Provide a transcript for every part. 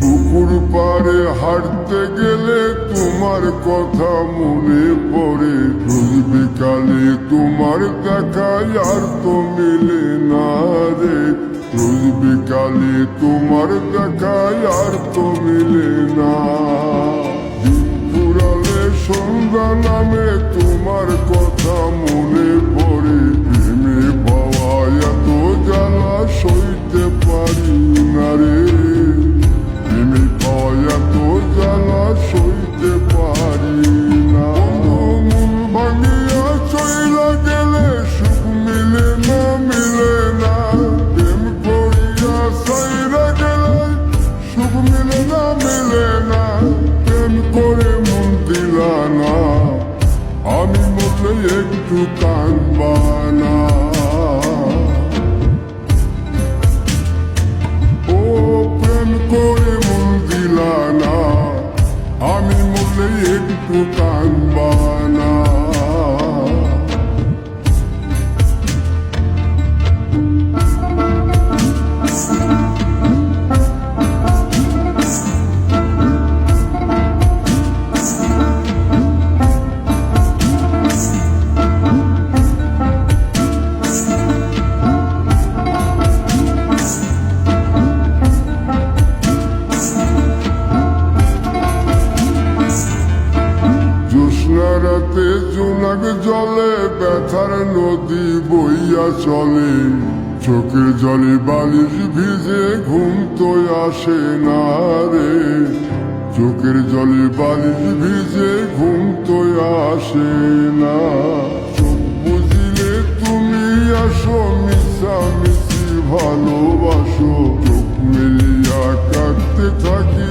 পুকুর পাড়ে হাঁটতে গেলে তোমার কথা মনে পড়ে। রোজ বিকালে তোমার দেখায় আর তো মিলে না রে। রোজ বিকালে তোমার দেখায় আর তো মিলে না। ফুরালে সন্ধ্যা নামে তোমার এত জ্বালা সইতে পারি না। মন ভাঙিয়া চইলা গেলে সুখ মিলে না মিলে না। প্রেম করিয়া সাইরা গেলে সুখ মিলে না মিলে না। প্রেম করে মন দিলা না। আমি মরলে একটু কানবানা আমি মরলে একটু রাতে জোনাক জলে ব্যথার নদী বইয়া চলে। চোখের জলে বালিশ ভিজে ঘুম তো আসে না রে। চোখের জলে বালিশ ভিজে ঘুম তো আসে না। চোখ বুঝিলে তুমি আসো মিশা মিশি ভালোবাসো। চোখ মিলিয়া কাঁদতে থাকি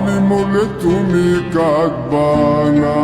আমি মনে তুমি কাঁদবানা